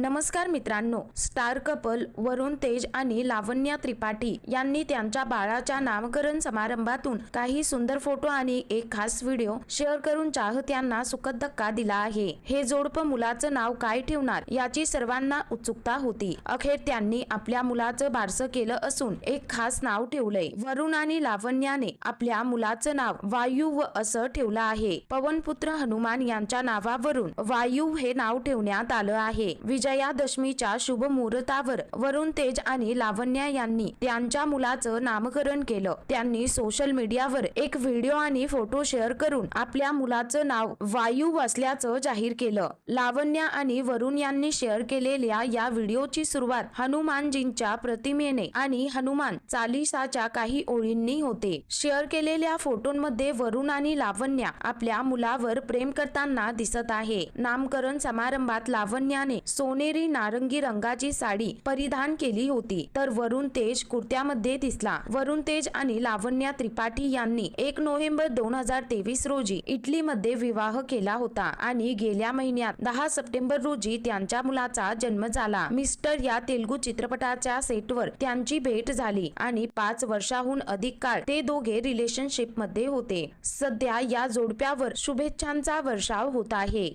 नमस्कार मित्रांनो star couple वरुण तेज आणि लावण्या त्रिपाठी यांनी त्यांच्या बाळाच्या नामकरण समारंभातून काही सुंदर फोटो आणि एक खास व्हिडिओ शेअर करून चाहत्यांना सुखद धक्का दिला आहे. हे जोडपं मुलाचं नाव काय ठेवणार याची सर्वांना उत्सुकता होती. अखेर त्यांनी आपल्या मुलाचं बारसं केलं असून एक खास नाव ठेवलंय. वरुण आणि लावण्याने आपल्या मुलाचं नाव वायू व असं ठेवलं आहे. पवनपुत्र हनुमान यांच्या नावावरून वायू हे नाव ठेवण्यात आलं आहे. विजय विजयादशमीच्या शुभ मुहूर्तावर वरुण तेज आणि लावण्या यांनी त्यांच्या मुलाचं नामकरण केलं. त्यांनी सोशल मीडियावर एक व्हिडिओ आणि फोटो शेअर करून आपल्या मुलाचं नाव वायू असल्याचं जाहीर केलं. लावण्या आणि वरुण यांनी शेअर केलेल्या या व्हिडिओची सुरुवात हनुमानजींच्या प्रतिमेने आणि हनुमान चालिसाच्या काही ओळींनी होते. शेअर केलेल्या फोटोंमध्ये वरुण आणि लावण्या आपल्या मुलावर प्रेम करताना दिसत आहे. नामकरण समारंभात लावण्याने सोनेरी नारंगी रंगाची साडी परिधान केली होती. तर वरुण तेज कुर्त्यामध्ये दिसला. वरुण तेज आणि लावण्या त्रिपाठी यांनी एक नोव्हेंबर दोन हजार तेवीस रोजी इटलीमध्ये विवाह केला होता आणि गेल्या महिन्यात दहा सप्टेंबर रोजी त्यांच्या मुलाचा जन्म झाला. मिस्टर या तेलुगू चित्रपटाच्या सेटवर त्यांची भेट झाली आणि पाच वर्षाहून अधिक काळ ते दोघे रिलेशनशिपमध्ये होते. सध्या या जोडप्यावर शुभेच्छांचा वर्षाव होत आहे.